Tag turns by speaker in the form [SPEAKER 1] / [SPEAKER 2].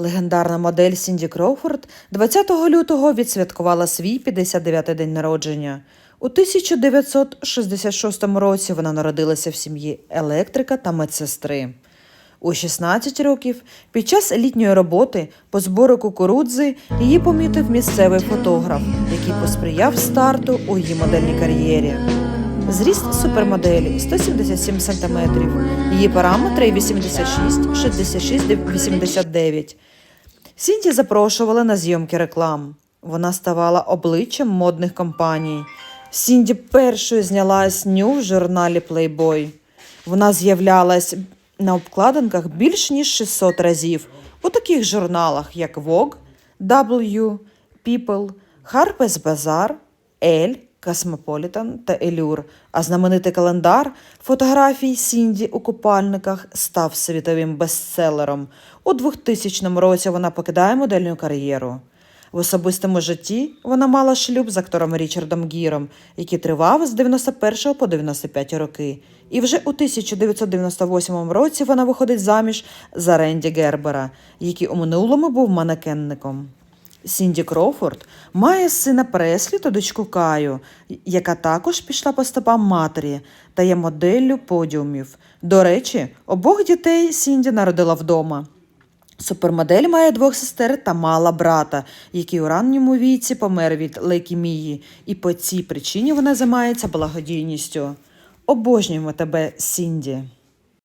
[SPEAKER 1] Легендарна модель Сінді Кроуфорд 20 лютого відсвяткувала свій 59-й день народження. У 1966 році вона народилася в сім'ї електрика та медсестри. У 16 років під час літньої роботи по збору кукурудзи її помітив місцевий фотограф, який посприяв старту у її модельній кар'єрі. Зріст супермоделі 177 см, її параметри 86, 66, 89. Сінді запрошували на зйомки реклам. Вона ставала обличчям модних компаній. Сінді першою знялась ню в журналі Playboy. Вона з'являлась на обкладинках більш ніж 600 разів у таких журналах, як Vogue, W, People, Harper's Bazaar, Elle, Cosmopolitan та Елюр, а знаменитий календар фотографій Сінді у купальниках став світовим бестселером. У 2000 році вона покидає модельну кар'єру. В особистому житті вона мала шлюб з актором Річардом Гіром, який тривав з 91 по 95 роки. І вже у 1998 році вона виходить заміж за Ренді Гербера, який у минулому був манекенником. Сінді Кроуфорд має сина Преслі та дочку Каю, яка також пішла по стопам матері та є моделлю подіумів. До речі, обох дітей Сінді народила вдома. Супермодель має двох сестер та мала брата, який у ранньому віці помер від лейкемії, і по цій причині вона займається благодійністю. Обожнюємо тебе, Сінді.